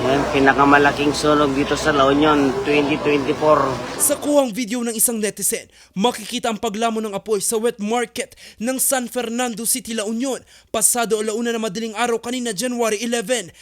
Yan, pinakamalaking sunog dito sa La Union 2024. Sa kuhang video ng isang netizen, makikita ang paglamon ng apoy sa wet market ng San Fernando City, La Union, pasado alauna na madaling araw kanina January 11.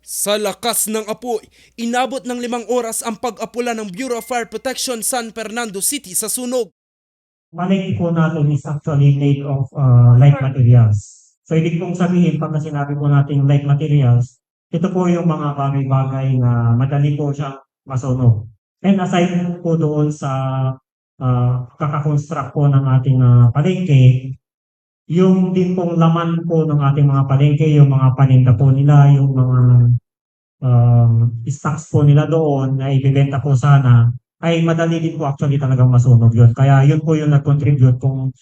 Sa lakas ng apoy, inabot ng limang oras ang pag-apula ng Bureau of Fire Protection San Fernando City sa sunog. palengke po natin is actually made of uh, light materials. So, ibig pong sabihin, pag sinabi po natin light materials, ito po yung mga bagay-bagay na madali po siyang masunog. And aside po doon sa uh, kakakonstruct po ng ating uh, palengke, yung din pong laman po ng ating mga palengke, yung mga paninda po nila, yung mga um, stocks po nila doon na ibibenta po sana, ay madali din po actually talagang masunog yun. Kaya yun po yung nag-contribute kung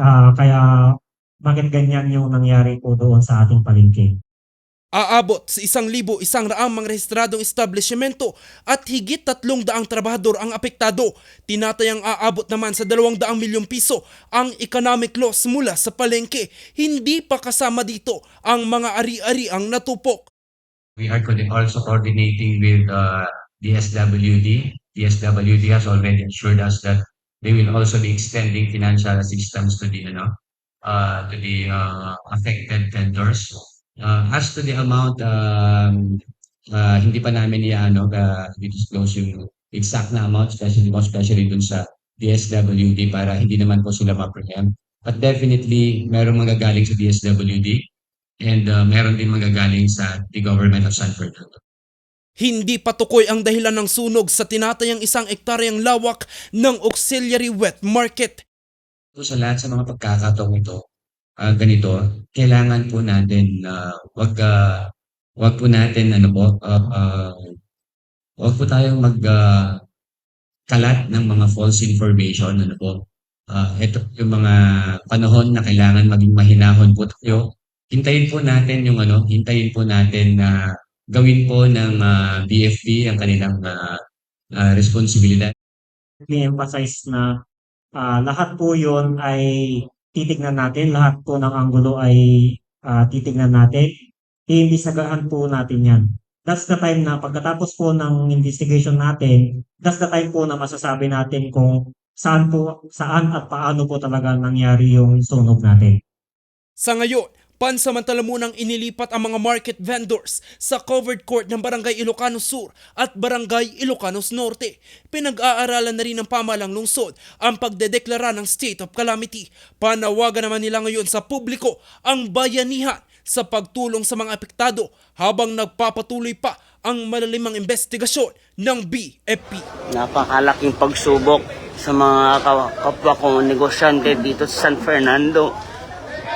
ah, kaya bakit ganyan yung nangyari po doon sa ating palengke. Aabot sa isang libo isang raang mga rehistradong establishmento at higit tatlong daang trabahador ang apektado. Tinatayang aabot naman sa dalawang daang milyong piso ang economic loss mula sa palengke. Hindi pa kasama dito ang mga ari-ari ang natupok. We are also coordinating with uh, DSWD. DSWD has already assured us that they will also be extending financial assistance to the, you know, uh, to the uh, affected vendors. Uh, as to the amount, um, uh, hindi pa namin i-ano, uh, disclose yung exact na amount, especially, most especially dun sa DSWD para hindi naman po sila ma-preempt. But definitely, merong magagaling sa DSWD and uh, meron din magagaling sa the government of San Fernando. Hindi patukoy ang dahilan ng sunog sa tinatayang isang ektaryang lawak ng auxiliary wet market. So, sa lahat sa mga pagkakataong ito, ah, ganito, kailangan po natin na wag ah, wag po natin ano po, ah, ah, wag po tayong mag ah, kalat ng mga false information ano po. Ah, ito yung mga panahon na kailangan maging mahinahon po tayo. Hintayin po natin yung ano, hintayin po natin na gawin po ng ah, BFP ang kanilang ah, ah, responsibilidad. I-emphasize na ah, lahat po yon ay titignan natin, lahat po ng anggulo ay ah, titignan natin. Iimbestigahan po natin yan. That's the time na pagkatapos po ng investigation natin, that's the time po na masasabi natin kung saan po, saan at paano po talaga nangyari yung sunog natin. Sa ngayon, pansamantala munang inilipat ang mga market vendors sa covered court ng Barangay Ilocanos Sur at Barangay Ilocanos Norte. Pinag-aaralan na rin ng pamalang lungsod ang pagdedeklara ng state of calamity. Panawagan naman nila ngayon sa publiko ang bayanihan sa pagtulong sa mga apektado habang nagpapatuloy pa ang malalimang investigasyon ng BFP. Napakalaking pagsubok sa mga ka- kapwa kong negosyante dito sa San Fernando.